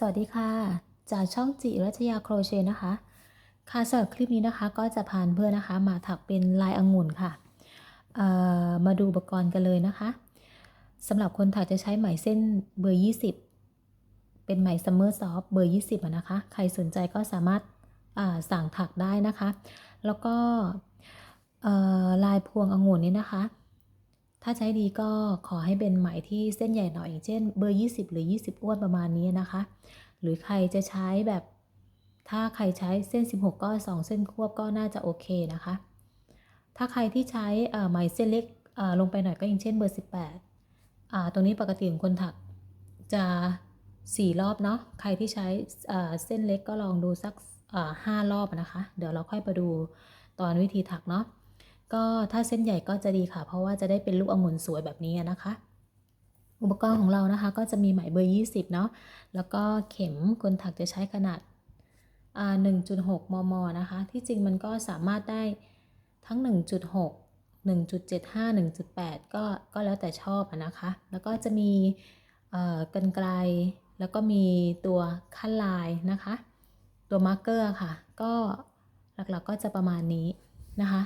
สวัสดีค่ะ จากช่องจิรัชยาโครเชต์นะคะ ค่ะสำหรับคลิปนี้นะคะ ก็จะพานเพื่อนนะคะ มาถักเป็นลายองุ่นค่ะ มาดูอุปกรณ์กันเลยนะคะสำหรับคนถักจะใช้ไหมเส้นเบอร์ 20 เป็นไหมซัมเมอร์ซอฟเบอร์ 20นะคะ ใครสนใจก็สามารถสั่งถักได้นะคะ แล้วก็ลายพวงองุ่นนี้นะคะ ถ้าใช้ดีก็ขอให้เป็นไหมที่เส้นใหญ่หน่อยอย่างเช่นเบอร์ 20 หรือ 20 อ้วนประมาณนี้นะคะ หรือใครจะใช้แบบ ถ้าใครใช้เส้น 16 ก็ 2 เส้นควบก็น่าจะโอเคนะคะ ถ้าใครที่ใช้ไหมเส้นเล็กลงไปหน่อยก็อย่างเช่นเบอร์ 18 ตรงนี้ปกติของคนถักจะ4รอบเนาะ ใครที่ใช้เส้นเล็กก็ลองดูสักเอ่อ5รอบนะคะ เดี๋ยวเราค่อยไปดูตอนวิธีถักเนาะ ก็ถ้าเส้นใหญ่ก็จะดีค่ะ เพราะว่าจะได้เป็นลูกองุ่นสวยแบบนี้นะคะ อุปกรณ์ของเรานะคะก็จะมีไหมเบอร์ 20 เนาะแล้วก็เข็มคนถักจะใช้ขนาดอ่า1.6 มม นะคะ ที่จริงมันก็สามารถได้ทั้ง 1.6 1.75 1.8 ก็ก็แล้วแต่ชอบนะคะ แล้วก็จะมีกันไกล แล้วก็มีตัวขั้นลายนะคะ ตัวมาร์กเกอร์ค่ะ ก็หลักๆก็จะประมาณนี้นะคะ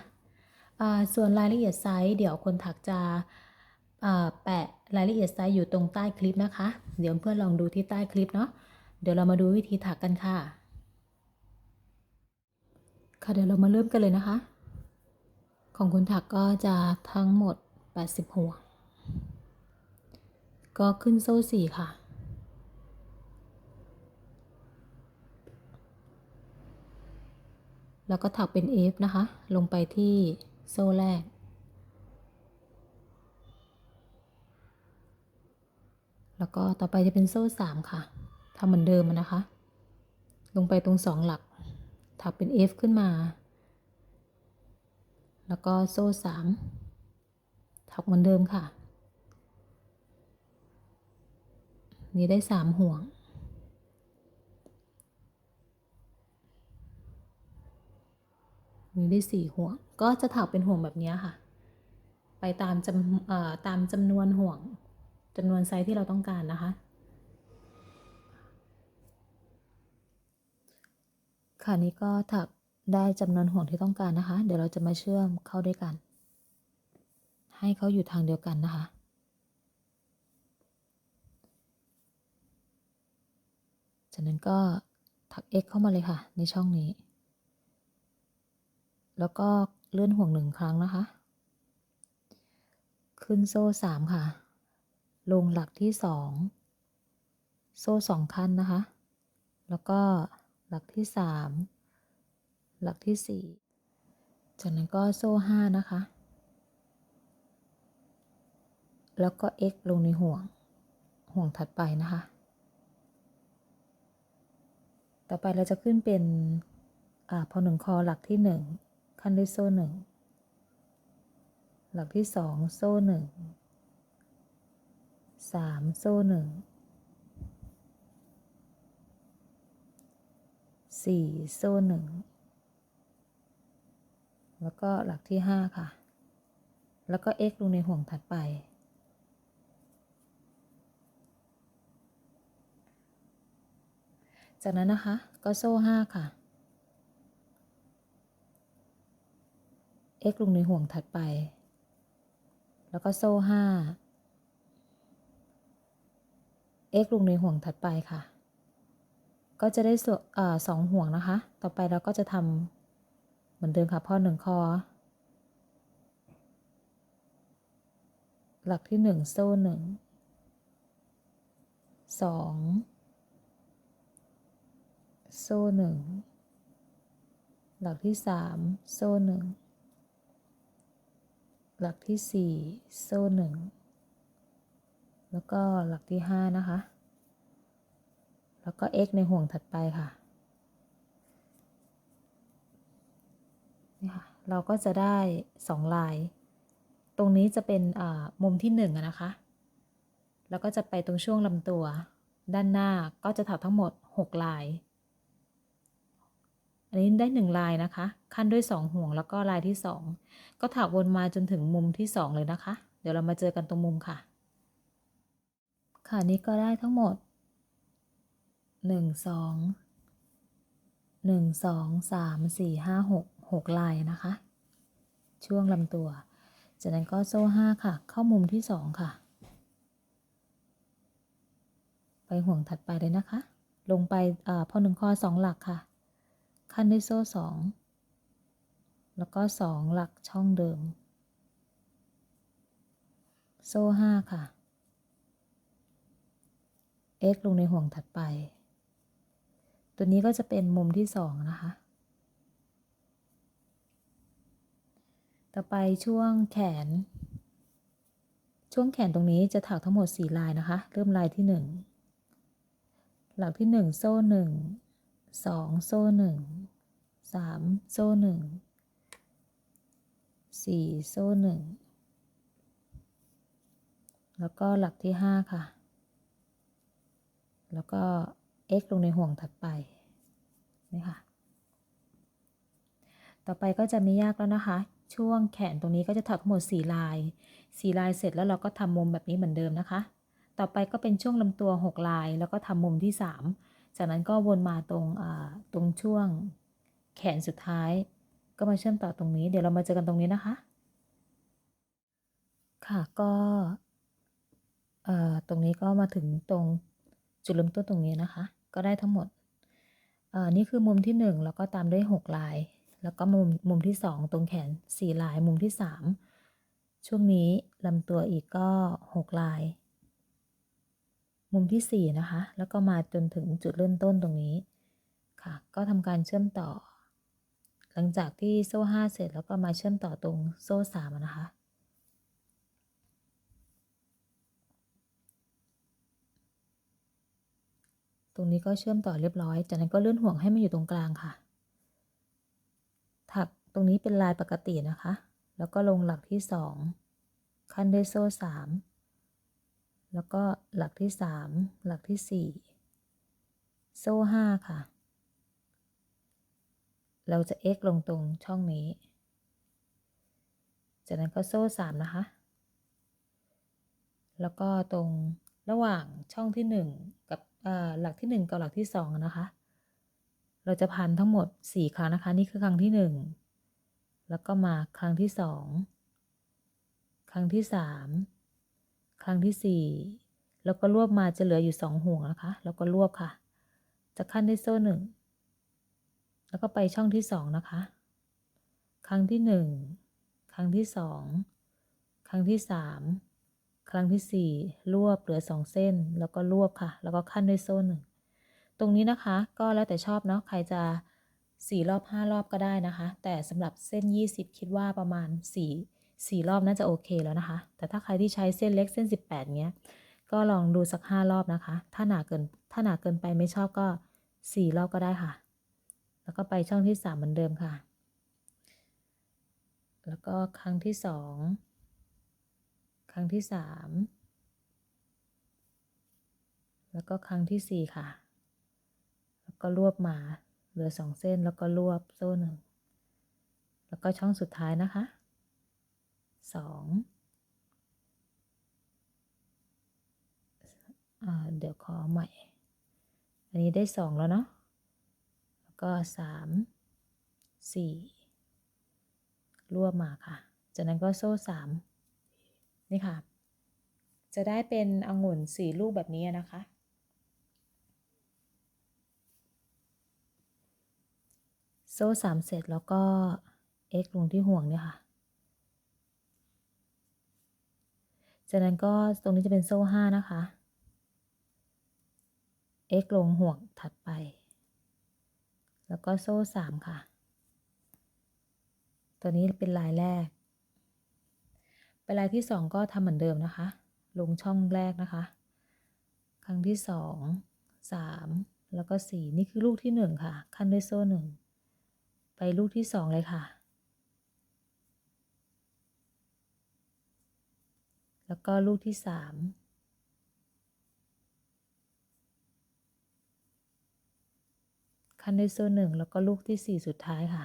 ส่วนรายละเอียดไซส์เดี๋ยวคนถักจะแปะรายละเอียดไซส์อยู่ตรงใต้คลิปนะคะ เดี๋ยวเพื่อนลองดูที่ใต้คลิปเนาะเดี๋ยวเรามาดูวิธีถักกันค่ะ ค่ะเดี๋ยวเรามาเริ่มกันเลยนะคะ ของคุณถักก็จะทั้งหมด 80หัวก็ขึ้นโซ่สี่ค่ะแล้วก็ถักเป็น F นะคะ ลงไปที่ โซ่แรก แล้วก็ต่อไปจะเป็นโซ่สามค่ะทำเหมือนเดิมนะคะ ลงไปตรงสองหลัก ถักเป็น F ขึ้นมา แล้วก็โซ่สามถักเหมือนเดิมค่ะ นี่ได้สามห่วงมีได้สี่ห่วง ก็จะถักเป็นห่วงแบบนี้ค่ะ ไปตามจำตามจำนวนห่วงจำนวนไซส์ที่เราต้องการนะคะ ค่ะนี้ก็ถักได้จำนวนห่วงที่ต้องการนะคะ เดี๋ยวเราจะมาเชื่อมเข้าด้วยกัน ให้เขาอยู่ทางเดียวกันนะคะจากนั้นก็ถัก x เข้ามาเลยค่ะ ในช่องนี้ แล้วก็ เลื่อนห่วงหนึ่งครั้งนะคะ ขึ้นโซ่สามค่ะ ลงหลักที่สองโซ่สองขั้นนะคะ แล้วก็หลักที่สามหลักที่สี่จากนั้นก็โซ่ห้านะคะ แล้วก็ x ลงในห่วง ห่วงถัดไปนะคะ ต่อไปเราจะขึ้นเป็นอพอหนึ่งคอหลักที่หนึ่ง ขั้นด้วยโซ่หนึ่งหลักที่สองโซ่หนึ่งสามโซ่หนึ่งสี่โซ่หนึ่งแล้วก็หลักที่ห้าค่ะ แล้วก็ x ลงในห่วงถัดไป จากนั้นนะคะก็โซ่ห้าค่ะ x ลงในห่วงถัดไป แล้วก็โซ่ห้า x ลงในห่วงถัดไปค่ะ ก็จะได้ส่วนสองห่วงนะคะ ต่อไปเราก็จะทำเหมือนเดิมค่ะพอหนึ่งคอ หลักที่หนึ่งโซ่หนึ่งสองโซ่หนึ่งหลักที่สามโซ่หนึ่ง หลักที่สี่โซ่หนึ่งแล้วก็หลักที่ห้านะคะ แล้วก็ x ในห่วงถัดไปค่ะนี่ค่ะ เราก็จะได้สองลาย ตรงนี้จะเป็นมุมที่หนึ่งนะคะ แล้วก็จะไปตรงช่วงลำตัว ด้านหน้าก็จะถักทั้งหมด 6 ลาย อันนี้ได้ 1 ลายนะคะ ขั้นด้วย 2 ห่วงแล้วก็ลายที่ 2 ก็ถักวนมาจนถึงมุมที่ 2 เลยนะคะ เดี๋ยวเรามาเจอกันตรงมุมค่ะ ค่ะนี้ก็ได้ทั้งหมดหนึ่งสองหนึ่งสองสามสี่ห้าหกหกลายนะคะ ช่วงลำตัว จากนั้นก็โซ่ห้าค่ะ เข้ามุมที่สองค่ะ ไปห่วงถัดไปเลยนะคะ ลงไปอาพอหนึ่งข้อสองหลักค่ะ ขั้นด้วยโซ่สองแล้วก็สองหลักช่องเดิม โซ่ห้าค่ะ x ลงในห่วงถัดไป ตัวนี้ก็จะเป็นมุมที่สองนะคะ ต่อไปช่วงแขน ช่วงแขนตรงนี้จะถักทั้งหมด 4 ลายนะคะ เริ่มลายที่ 1 หลักที่ 1 โซ่1 2โซ่1 3โซ่1 4โซ่1แล้วก็หลักที่5ค่ะ แล้วก็ x ลงในห่วงถัดไปนี่ค่ะ ต่อไปก็จะไม่ยากแล้วนะคะ ช่วงแขนตรงนี้ก็จะถักทั้งหมด4ลาย4ลายเสร็จแล้วเราก็ทำมุมแบบนี้เหมือนเดิมนะคะ ต่อไปก็เป็นช่วงลำตัว 6 ลาย แล้วก็ทำมุมที่ 3 จากนั้นก็วนมาตรงตรงช่วงแขนสุดท้าย ก็มาเชื่อมต่อตรงนี้ เดี๋ยวเรามาเจอกันตรงนี้นะคะ ค่ะก็ตรงนี้ก็มาถึงตรงจุดเริ่มต้นตรงนี้นะคะ ก็ได้ทั้งหมดนี่คือมุมที่ 1 แล้วก็ตามด้วย 6 ลาย แล้วก็มุมมุมที่ 2 ตรงแขน 4 ลาย มุมที่ 3 ช่วงนี้ลำตัวอีกก็ 6 ลาย มุมที่ 4 นะคะ แล้วก็มาจนถึงจุดเริ่มต้นตรงนี้ค่ะ ก็ทำการเชื่อมต่อ หลังจากที่โซ่ 5 เสร็จแล้วก็มาเชื่อมต่อตรงโซ่ 3 นะคะ ตรงนี้ก็เชื่อมต่อเรียบร้อย จากนั้นก็เลื่อนห่วงให้มันอยู่ตรงกลางค่ะ ถักตรงนี้เป็นลายปกตินะคะ แล้วก็ลงหลักที่สองขั้นด้วยโซ่สาม แล้วก็หลักที่สามหลักที่สี่โซ่ห้าค่ะ เราจะ x ลงตรงช่องนี้ จากนั้นก็โซ่สามนะคะ แล้วก็ตรงระหว่างช่องที่หนึ่งกับหลักที่หนึ่งกับหลักที่สองนะคะ เราจะพันทั้งหมดสี่ครั้งนะคะ นี่คือครั้งที่หนึ่งแล้วก็มาครั้งที่สองครั้งที่สาม ครั้งที่สี่แล้วก็รวบมาจะเหลืออยู่สองห่วงนะคะ แล้วก็รวบค่ะ จะขั้นด้วยโซ่หนึ่งแล้วก็ไปช่องที่สองนะคะ ครั้งที่หนึ่งครั้งที่สองครั้งที่สามครั้งที่สี่รวบเหลือสองเส้น แล้วก็รวบค่ะ แล้วก็ขั้นด้วยโซ่หนึ่งตรงนี้นะคะ ก็แล้วแต่ชอบเนาะ ใครจะ 4 รอบ 5 รอบก็ได้นะคะ แต่สำหรับเส้น 20 คิดว่าประมาณ 4 4 รอบน่าจะโอเคแล้วนะคะ แต่ถ้าใครที่ใช้เส้นเล็กเส้น 18 เงี้ย ก็ลองดูสัก 5 รอบนะคะ ถ้าหนาเกิน ถ้าหนาเกินไปไม่ชอบก็ 4 รอบก็ได้ค่ะ แล้วก็ไปช่องที่ 3 เหมือนเดิมค่ะ แล้วก็ครั้งที่ 2 ครั้งที่ 3 แล้วก็ครั้งที่ 4 ค่ะ แล้วก็รวบมาเหลือสองเส้นแล้วก็รวบโซ่หนึ่งแล้วก็ช่องสุดท้ายนะคะ สองเดี๋ยวขอใหม่ อันนี้ได้สองแล้วเนาะ แล้วก็สามสี่รวบมาค่ะ จากนั้นก็โซ่สามนี่ค่ะ จะได้เป็นองุ่นสี่ลูกแบบนี้นะคะ โซ่สามเสร็จแล้วก็ x ลงที่ห่วงเนี่ยค่ะ จากนั้นก็ตรงนี้จะเป็นโซ่ห้านะคะ x ลงห่วงถัดไป แล้วก็โซ่สามค่ะ ตัวนี้เป็นลายแรก เป็นลายที่สองก็ทำเหมือนเดิมนะคะ ลงช่องแรกนะคะ ครั้งที่สองสามแล้วก็สี่นี่คือลูกที่หนึ่งค่ะ ขั้นด้วยโซ่หนึ่งไปลูกที่สองเลยค่ะ แล้วก็ลูกที่สามคันในโซ่หนึ่งแล้วก็ลูกที่สี่สุดท้ายค่ะ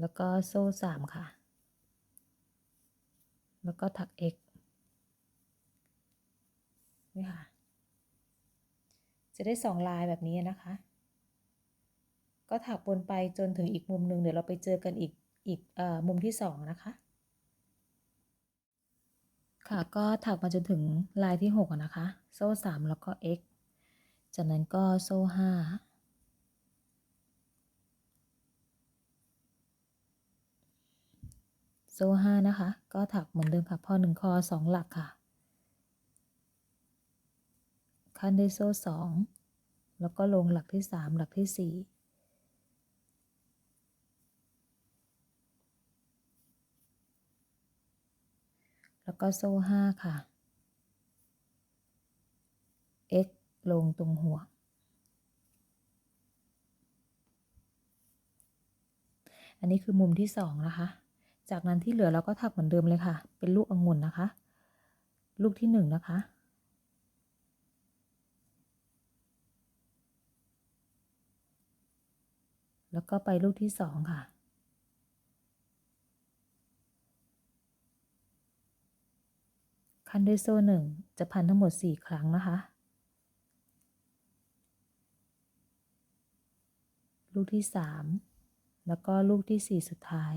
แล้วก็โซ่สามค่ะ แล้วก็ถัก x จะได้สองลายแบบนี้นะคะ ก็ถักวนไปจนถึงอีกมุมหนึ่งเดี๋ยวเราไปเจอกันอีก อีกออมุมที่สองนะคะ ค่ะก็ถักมาจนถึงลายที่หกนะคะ โซ่สามแล้วก็ x จากนั้นก็โซ่ห้าโซ่ห้านะคะ ก็ถักเหมือนเดิมค่ะ พอหนึ่งคอสองหลักค่ะ ขั้นด้วยโซ่สองแล้วก็ลงหลักที่สามหลักที่สี่แล้ว ก็โซ่ห้าค่ะ x ลงตรงหัว อันนี้คือมุมที่สองนะคะ จากนั้นที่เหลือเราก็ถักเหมือนเดิมเลยค่ะ เป็นลูกองุ่นนะคะ ลูกที่หนึ่งนะคะแล้วก็ไปลูกที่สองค่ะ ขั้นด้วยโซ่หนึ่งจะพันทั้งหมดสี่ครั้งนะคะ ลูกที่สามแล้วก็ลูกที่สี่สุดท้าย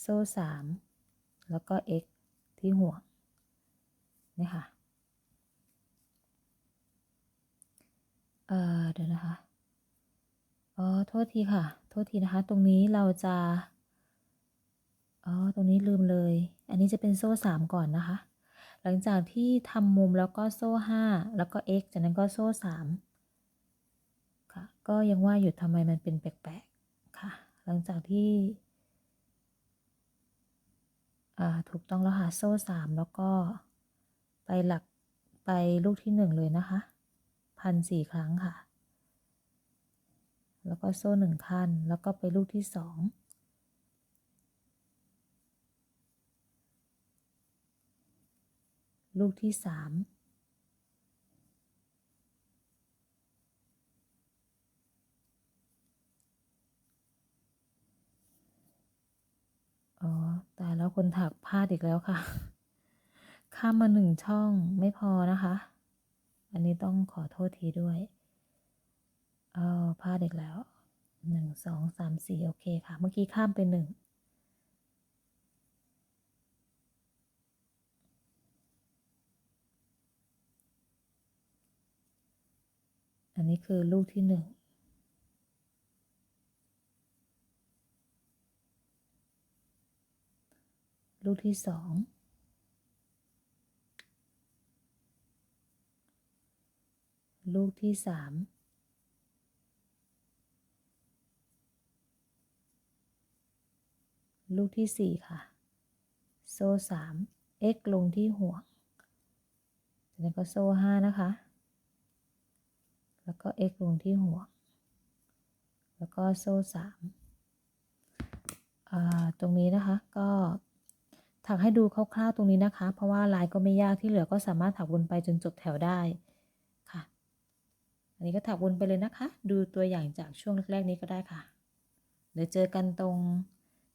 โซ่สามแล้วก็ x ที่ห่วงนี่ค่ะ เอ่อเดี๋ยวนะคะ อ๋อ โทษทีค่ะ โทษทีนะคะ ตรงนี้เราจะ อ๋อ ตรงนี้ลืมเลย อันนี้จะเป็นโซ่สามก่อนนะคะ หลังจากที่ทำมุมแล้วก็โซ่ห้าแล้วก็ x จากนั้นก็โซ่สามค่ะ ก็ยังว่าอยู่ทำไมมันเป็นแปลกๆ ค่ะ หลังจากที่ อ่า ถูกต้องแล้วค่ะ โซ่สามแล้วก็ไปหลักไปลูกที่หนึ่งเลยนะคะ พันสี่ครั้งค่ะ แล้วก็โซ่หนึ่งขั้น แล้วก็ไปลูกที่สองลูกที่สามอ๋อ ตายแล้วคนถักพลาดอีกแล้วค่ะ ข้ามมาหนึ่งช่องไม่พอนะคะ อันนี้ต้องขอโทษทีด้วยอ๋อพลาดอีกแล้วหนึ่งสองสามสี่โอเคค่ะ เมื่อกี้ข้ามไปหนึ่งอันนี้คือลูกที่หนึ่งลูกที่สอง ลูกที่สามลูกที่สี่ค่ะ โซ่สาม x ลงที่ห่วง แล้วก็โซ่ห้านะคะ แล้วก็ x ลงที่ห่วง แล้วก็โซ่สามตรงนี้นะคะก็ถักให้ดูคร่าวๆตรงนี้นะคะ เพราะว่าลายก็ไม่ยากที่เหลือก็สามารถถักวนไปจนจบแถวได้ อันนี้ก็ถักวนไปเลยนะคะ ดูตัวอย่างจากช่วงแรกๆนี้ก็ได้ค่ะ เดี๋ยวเจอกันตรง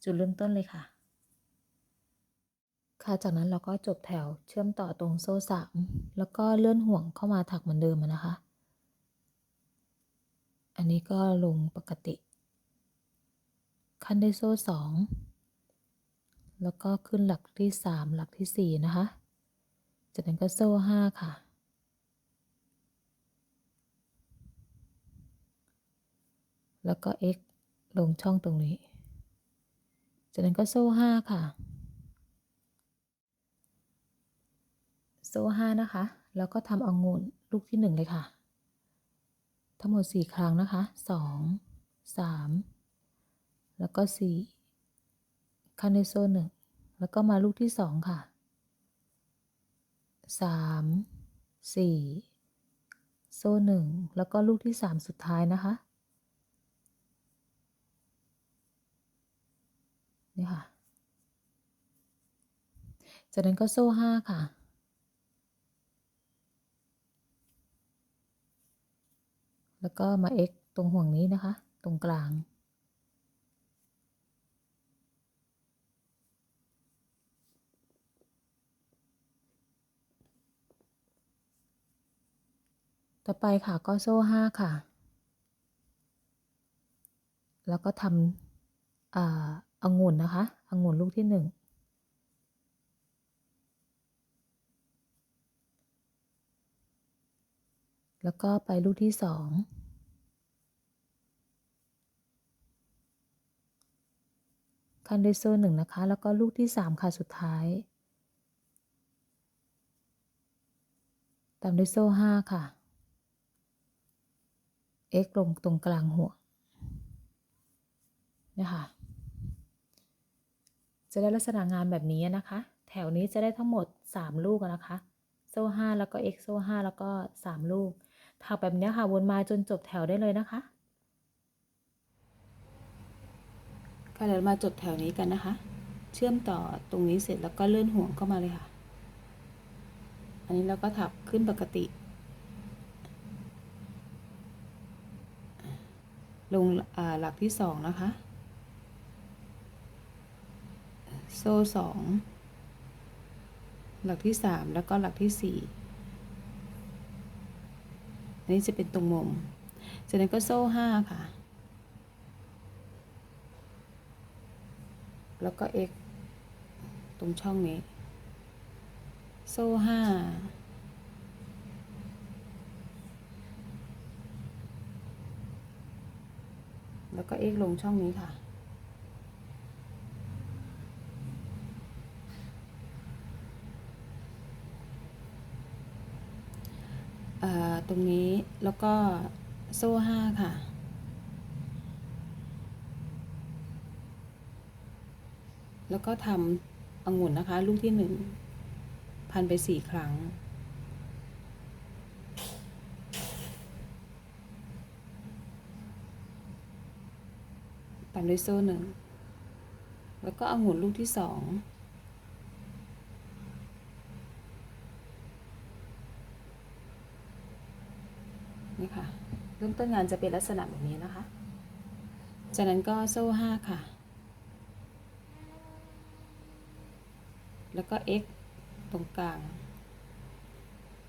จุดเริ่มต้นเลยค่ะ ค่ะ จากนั้นเราก็จบแถวเชื่อมต่อตรงโซ่สามแล้วก็เลื่อนห่วงเข้ามาถักเหมือนเดิมนะคะ อันนี้ก็ลงปกติ ขั้นด้วยโซ่สองแล้วก็ขึ้นหลักที่สามหลักที่สี่นะคะ จากนั้นก็โซ่ห้าค่ะ แล้วก็ x ลงช่องตรงนี้ จากนั้นก็โซ่ห้าค่ะ โซ่ห้านะคะ แล้วก็ทำเอางุ่นลูกที่หนึ่งเลยค่ะ ทั้งหมดสี่ครั้งนะคะสองสามแล้วก็สี่ขั้นด้วยโซ่หนึ่งแล้วก็มาลูกที่สองค่ะสามสี่โซ่หนึ่งแล้วก็ลูกที่สามสุดท้ายนะคะ นี่ค่ะ จากนั้นก็โซ่ห้าค่ะ แล้วก็มา x ตรงห่วงนี้นะคะ ตรงกลาง ต่อไปค่ะก็โซ่ห้าค่ะ แล้วก็ทำอ่า อ่าองุ่นนะคะองุ่นลูกที่หนึ่งแล้วก็ไปลูกที่สองขั้นด้วยโซ่หนึ่งนะคะ แล้วก็ลูกที่สามค่ะ สุดท้าย ตามด้วยโซ่ห้าค่ะ x ลงตรงกลางหัวนะคะ จะได้ลักษณะงานแบบนี้นะคะ แถวนี้จะได้ทั้งหมด 3 ลูกนะคะ โซ่ 5 แล้วก็ x โซ่ 5 แล้วก็ 3 ลูกถักแบบนี้ค่ะ วนมาจนจบแถวได้เลยนะคะค่ะเดี๋ยวมาจบแถวนี้กันนะคะ เชื่อมต่อตรงนี้เสร็จแล้วก็เลื่อนห่วงเข้ามาเลยค่ะ อันนี้เราก็ถักขึ้นปกติ ลงหลักที่สองนะคะ โซ่สองหลักที่สามแล้วก็หลักที่สี่อันนี้จะเป็นตรงมุมจากนั้นก็โซ่ห้าค่ะ แล้วก็ x ตรงช่องนี้ โซ่ห้าแล้วก็ x ลงช่องนี้ค่ะ ตรงนี้แล้วก็โซ่ห้าค่ะ แล้วก็ทำองุ่นนะคะ ลูกที่หนึ่งพันไปสี่ครั้ง ตามด้วยโซ่หนึ่งแล้วก็องุ่นลูกที่สอง นี่ค่ะ เริ่มต้นงานจะเป็นลักษณะแบบนี้นะคะ จากนั้นก็โซ่ห้าค่ะ แล้วก็ x ตรงกลาง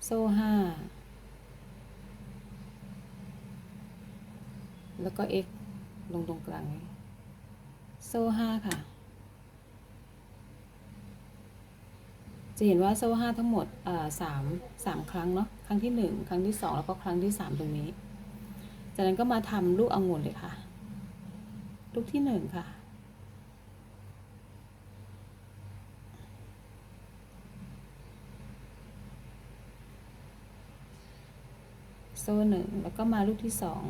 โซ่ห้าแล้วก็ x ลงตรงกลาง โซ่ห้าค่ะ จะเห็นว่าโซ่ห้าทั้งหมดสามสามครั้งเนาะ ครั้งที่หนึ่งครั้งที่สองแล้วก็ครั้งที่สามตรงนี้ จากนั้นก็มาทำลูกองุ่นเลยค่ะ ลูกที่หนึ่งค่ะ โซ่หนึ่งแล้วก็มาลูกที่สอง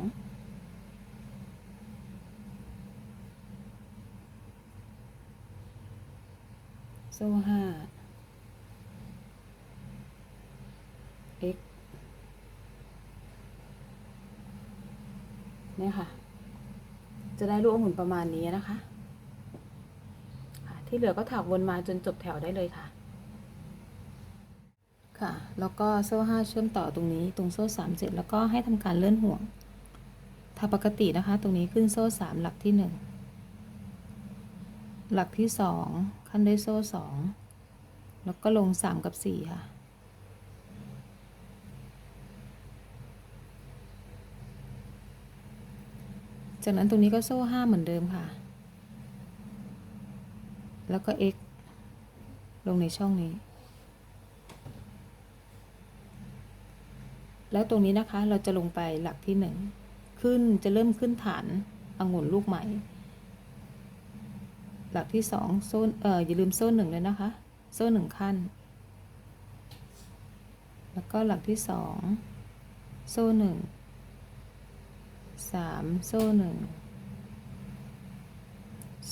โซ่ห้า x เนี่ยค่ะ จะได้ลูกองุ่นประมาณนี้นะคะที่เหลือก็ถักวนมาจนจบแถวได้เลยค่ะ ค่ะ แล้วก็โซ่ห้าเชื่อมต่อตรงนี้ ตรงโซ่สามเสร็จแล้วก็ให้ทำการเลื่อนห่วง ถ้าปกตินะคะ ตรงนี้ขึ้นโซ่สามหลักที่หนึ่งหลักที่สองขั้นด้วยโซ่สองแล้วก็ลงสามกับสี่ค่ะ จากนั้นตรงนี้ก็โซ่ห้าเหมือนเดิมค่ะ แล้วก็ x ลงในช่องนี้ แล้วตรงนี้นะคะเราจะลงไปหลักที่หนึ่งขึ้นจะเริ่มขึ้นฐานองุ่นลูกใหม่ หลักที่สองโซ่เอออย่าลืมโซ่หนึ่งเลยนะคะ โซ่หนึ่งขั้น แล้วก็หลักที่สองโซ่หนึ่ง สามโซ่หนึ่ง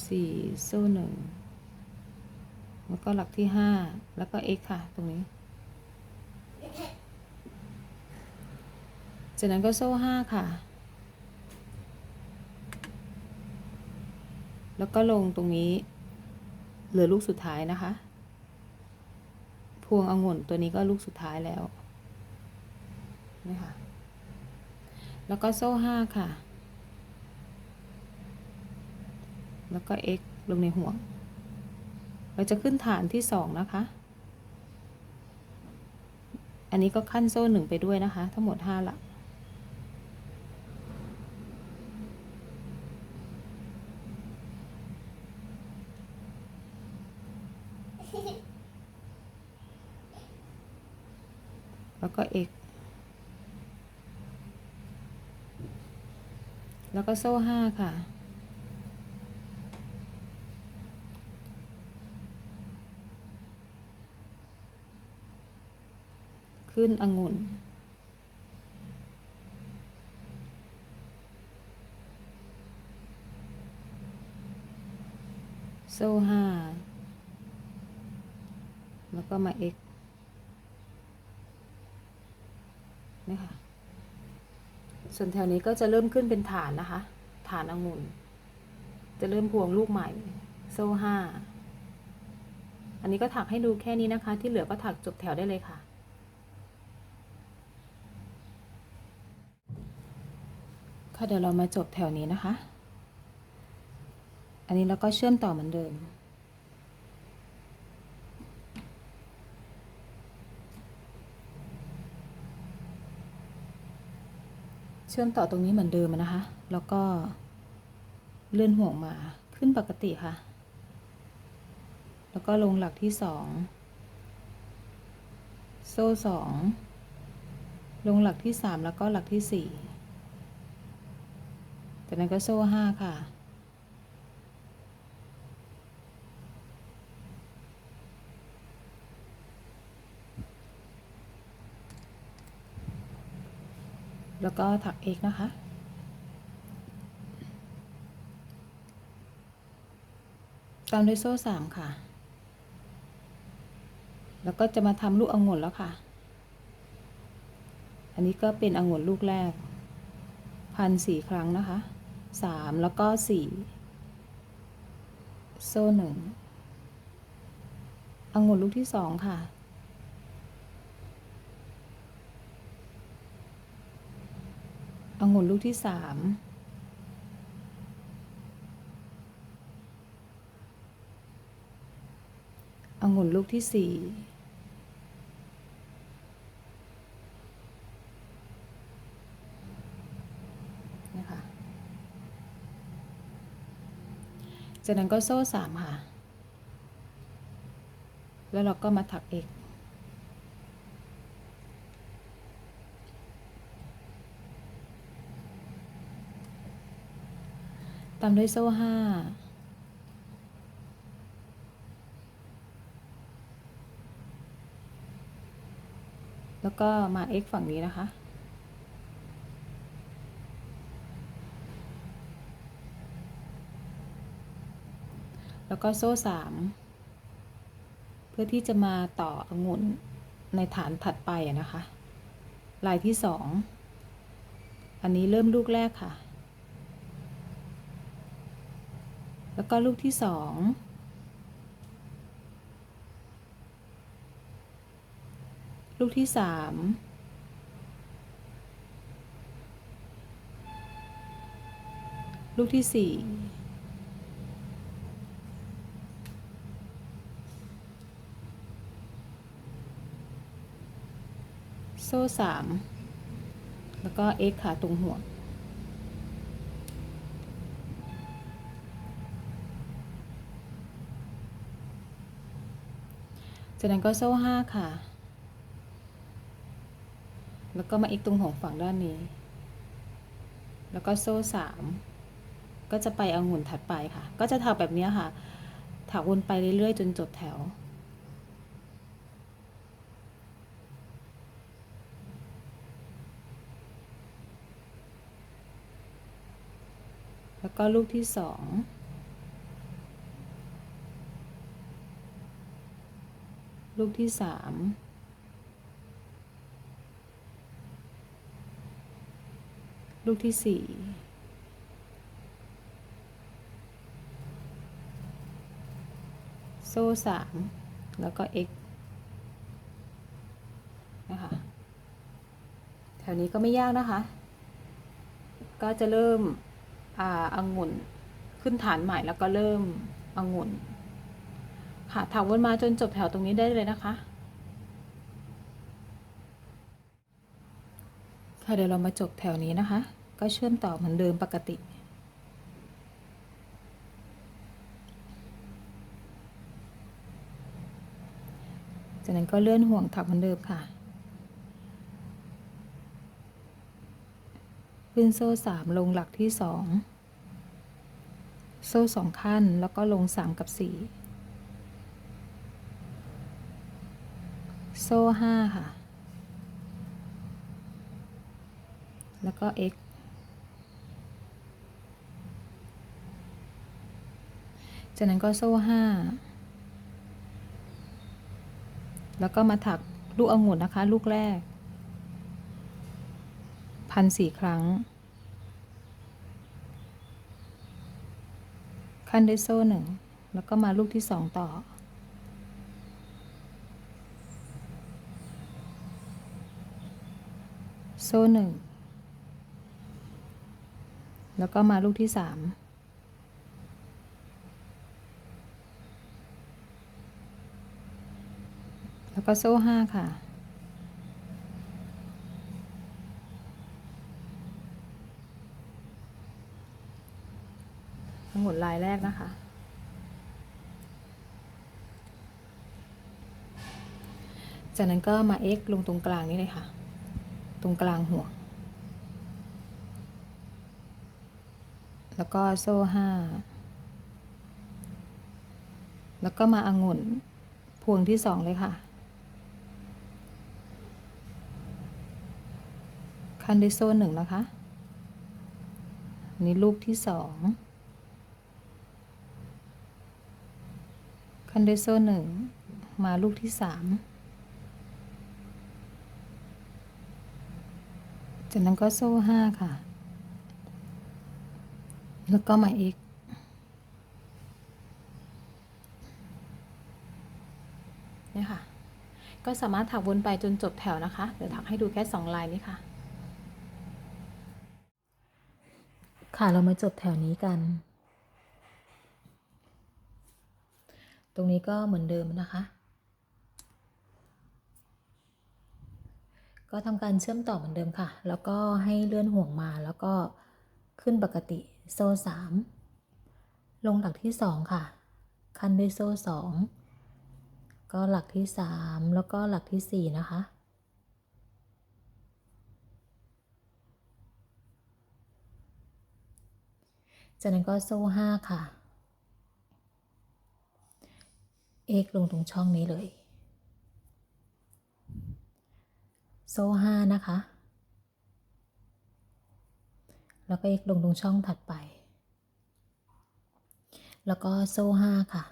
สี่โซ่หนึ่งแล้วก็หลักที่ห้าแล้วก็ x ค่ะ ตรงนี้ จากนั้นก็โซ่ห้าค่ะ แล้วก็ลงตรงนี้ เหลือลูกสุดท้ายนะคะ พวงองุ่นตัวนี้ก็ลูกสุดท้ายแล้วนี่ค่ะ แล้วก็โซ่ห้าค่ะ แล้วก็ x ลงในห่วง เราจะขึ้นฐานที่สองนะคะ อันนี้ก็ขั้นโซ่หนึ่งไปด้วยนะคะ ทั้งหมดห้าละแล้วก็ x แล้วก็โซ่ห้าค่ะ ขึ้นองุ่นโซ่ห้าแล้วก็มา x นี่ค่ะ ส่วนแถวนี้ก็จะเริ่มขึ้นเป็นฐานนะคะ ฐานองุ่น จะเริ่มพวงลูกใหม่ โซ่ห้า อันนี้ก็ถักให้ดูแค่นี้นะคะ ที่เหลือก็ถักจบแถวได้เลยค่ะ ค่ะเดี๋ยวเรามาจบแถวนี้นะคะ อันนี้เราก็เชื่อมต่อเหมือนเดิม ชื่อมต่อตรงนี้เหมือนเดิมนะคะ แล้วก็เลื่อนห่วงมาขึ้นปกติค่ะ แล้วก็ลงหลักที่สองโซ่สองลงหลักที่สามแล้วก็หลักที่สี่จากนั้นก็โซ่ห้าค่ะ แล้วก็ถัก x นะคะ ตามด้วยโซ่สามค่ะ แล้วก็จะมาทำลูกองุ่นแล้วค่ะ อันนี้ก็เป็นองุ่นลูกแรก พันสี่ครั้งนะคะสามแล้วก็สี่โซ่หนึ่งองุ่นลูกที่สองค่ะ องุ่นลูกที่สามองุ่นลูกที่สี่นะคะจากนั้นก็โซ่สามค่ะ แล้วเราก็มาถักเอก ตามด้วยโซ่ห้าแล้วก็มา x ฝั่งนี้นะคะ แล้วก็โซ่สามเพื่อที่จะมาต่อองุ่นในฐานถัดไปนะคะ ลายที่สองอันนี้เริ่มลูกแรกค่ะ แล้วก็ลูกที่สองลูกที่สามลูกที่สี่โซ่สามแล้วก็ x ขาตรงหัว จากนั้นก็โซ่ห้าค่ะ แล้วก็มาอีกตรงหัวฝั่งด้านนี้ แล้วก็โซ่สามก็จะไปเอาหุ่นถัดไปค่ะ ก็จะถักแบบนี้ค่ะถักวนไปเรื่อยๆ จนจบแถว แล้วก็ลูกที่สอง ลูกที่สามลูกที่สี่โซ่สามแล้วก็ x นะคะแถวนี้ก็ไม่ยากนะคะ ก็จะเริ่มอ่าองุ่นขึ้นฐานใหม่แล้วก็เริ่มองุ่น ค่ะถามวนมาจนจบแถวตรงนี้ได้เลยนะคะค่ะเดี๋ยวเรามาจบแถวนี้นะคะ ก็เชื่อมต่อเหมือนเดิมปกติจากนั้นก็เลื่อนห่วงถักเหมือนเดิมค่ะ ขึ้นโซ่สามลงหลักที่สอง โซ่สองขั้นแล้วก็ลงสามกับสี่ โซ่ห้าค่ะ แล้วก็ x จากนั้นก็โซ่ห้า แล้วก็มาถักลูกองุ่นนะคะ ลูกแรก พันสี่ครั้ง ขั้นด้วยโซ่หนึ่ง แล้วก็มาลูกที่สองต่อ โซ่หนึ่ง แล้วก็มาลูกที่สามแล้วก็โซ่ห้าค่ะ ทั้งหมดลายแรกนะคะจากนั้นก็มา x ลงตรงกลางนี่เลยค่ะ รงกลางหัวแล้วก็โซ่ห้า แล้วก็มาอางุ่น พวงที่สองเลยค่ะ คันด้วยโซ่หนึ่งนะคะนี่ลูกที่สองคันด้วยโซ่หนึ่งมาลูกที่สาม จากนั้นก็โซ่ห้าค่ะ แล้วก็มาอีกเนี่ยค่ะ ก็สามารถถักวนไปจนจบแถวนะคะ เดี๋ยวถักให้ดูแค่สองลายนี้ค่ะ ค่ะเรามาจบแถวนี้กัน ตรงนี้ก็เหมือนเดิมนะคะ ก็ทำการเชื่อมต่อเหมือนเดิมค่ะ แล้วก็ให้เลื่อนห่วงมาแล้วก็ขึ้นปกติโซ่สามลงหลักที่สองค่ะ คันด้วยโซ่สองก็หลักที่สามแล้วก็หลักที่สี่นะคะจากนั้นก็โซ่ห้าค่ะ เอกลงตรงช่องนี้เลย โซ่ห้านะคะ แล้วก็เอ็กลงตรงช่องถัดไป แล้วก็โซ่ห้าค่ะ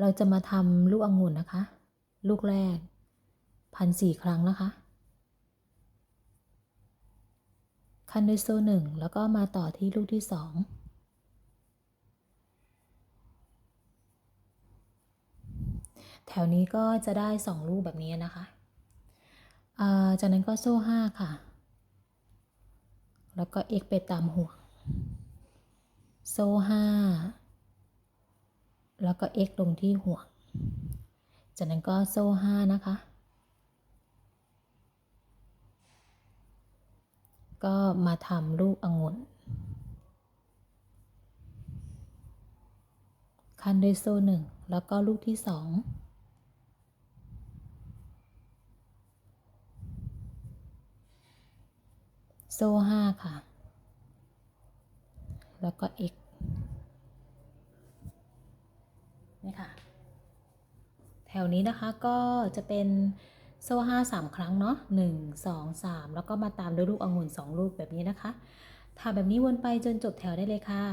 เราจะมาทำลูกองุ่นนะคะ ลูกแรกพันสี่ครั้งนะคะขั้นด้วยโซ่หนึ่งแล้วก็มาต่อที่ลูกที่สองแถวนี้ก็จะได้สองลูกแบบนี้นะคะ จากนั้นก็โซ่ห้าค่ะ แล้วก็เอกไปตามห่วง โซ่ห้าแล้วก็ x ลงที่ห่วง จากนั้นก็โซ่ห้านะคะ ก็มาทำลูกองุ่นคันด้วยโซ่หนึ่งแล้วก็ลูกที่สอง โซ่ห้าค่ะ แล้วก็ x นี่ค่ะ แถวนี้นะคะก็จะเป็นโซ่ห้าสามครั้งเนาะหนึ่งสองสามแล้วก็มาตามด้วยลูกองุ่นสองลูกแบบนี้นะคะทำแบบนี้วนไปจนจบแถวได้เลยค่ะ